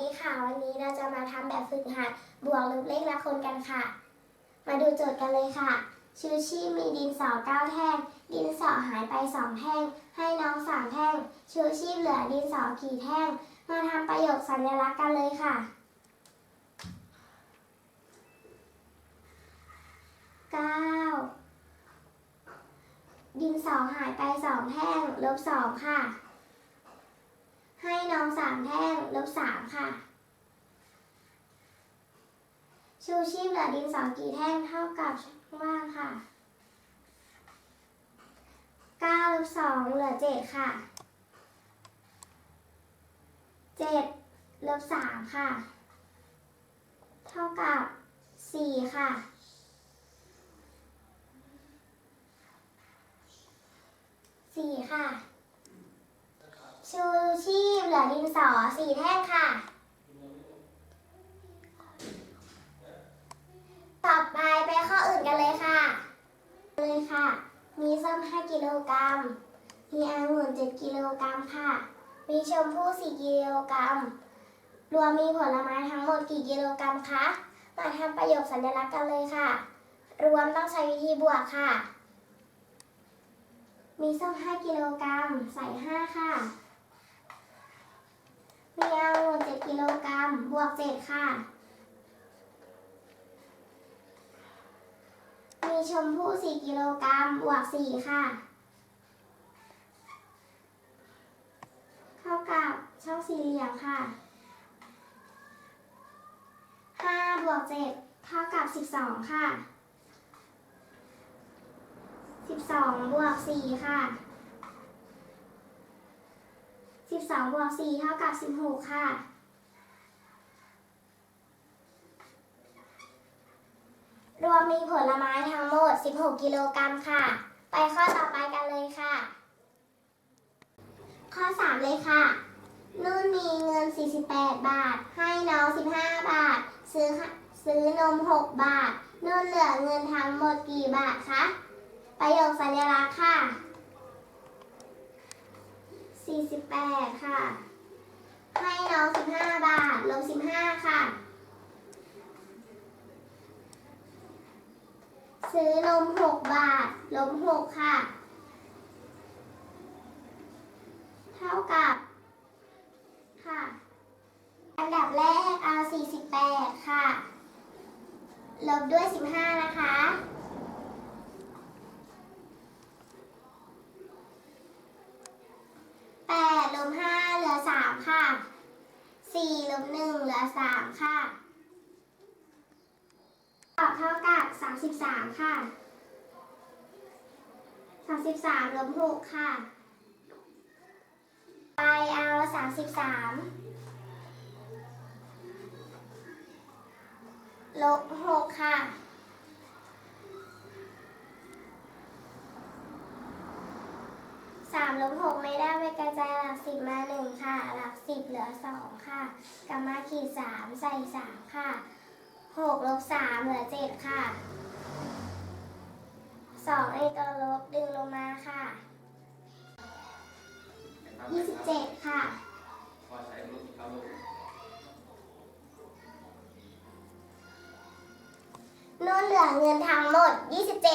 ดีค่ะ วันนี้เราจะมาทำแบบฝึกหัดบวกลบเลขละคนกันค่ะ มาดูโจทย์กันเลยค่ะ ชูชีพมีดินสอเก้าแท่ง ดินสอหายไปสองแท่ง ให้น้องสามแท่ง ชูชีพเหลือดินสอกี่แท่ง มาทำประโยคสัญลักษณ์กันเลยค่ะ เก้า ดินสอหายไปสองแท่ง ลบสองค่ะ ให้น้องสามแท่งลบสามค่ะ ชูชีพเหลือดินสอกี่แท่งเท่ากับช่องว่างค่ะเก้าลบสองเหลือเจ็ดค่ะเจ็ดลบสามค่ะ เท่ากับสี่ค่ะสี่ค่ะ ชูชีพเหลือดินสอสี่แท่งค่ะ ต่อไปไปข้ออื่นกันเลยค่ะ เลยค่ะ มีส้ม5กิโลกรัม มีองุ่น7กิโลกรัมค่ะ มีชมพู่4กิโลกรัม รวมมีผลไม้ทั้งหมดกี่กิโลกรัมคะ มาทำประโยคสัญลักษณ์กันเลยค่ะ รวมต้องใช้วิธีบวกค่ะ มีส้ม5กิโลกรัม ใส่ 5 ค่ะ มีองุ่น7กิโลกรัมบวก7ค่ะ มีชมพู่4กิโลกรัมบวก4ค่ะ เท่ากับช่องสี่เหลี่ยมค่ะ5บวก7เท่ากับ12ค่ะ12บสองบวก4ค่ะ 12บสองบวก4เท่ากับ16ค่ะ รวมมีผลไม้ทั้งหมด 16 กิโลกรัมค่ะ ไปข้อต่อไปกันเลยค่ะ ข้อ 3 เลยค่ะ นุ่นมีเงิน 48 บาท ให้น้อง 15 บาท ซื้อซื้อนม 6 บาท นุ่นเหลือเงินทั้งหมดกี่บาทคะ ประโยคสัญลักษณ์ค่ะ 48 ค่ะ ให้น้อง 15 บาท ลบ 15 ค่ะ ซื้อนม6 บาท ลบ 6 ค่ะ เท่ากับ ค่ะ อันดับแรกเอา 48 ค่ะ ลบด้วย 15 นะคะ 8ลบ5เหลือ 3 ค่ะ4ลบ1เหลือ3ค่ะตอบเท่ากับ33ค่ะ33ลบ6ค่ะ ไปเอา33ลบ6ค่ะ 3 ลบ6ไม่ได้ไปกระจายหลักสิบมา1ค่ะ หลักสิบเหลือ2ค่ะกลับมาขีด3ใส่3ค่ะหกลบสามเหลือเจ็ดค่ะสองในตัวลบดึงลงมาค่ะยี่สิบเจ็ดค่ะพอใช้ลูกเข้าลูกนุ่นเหลือเงินทั้งหมด 27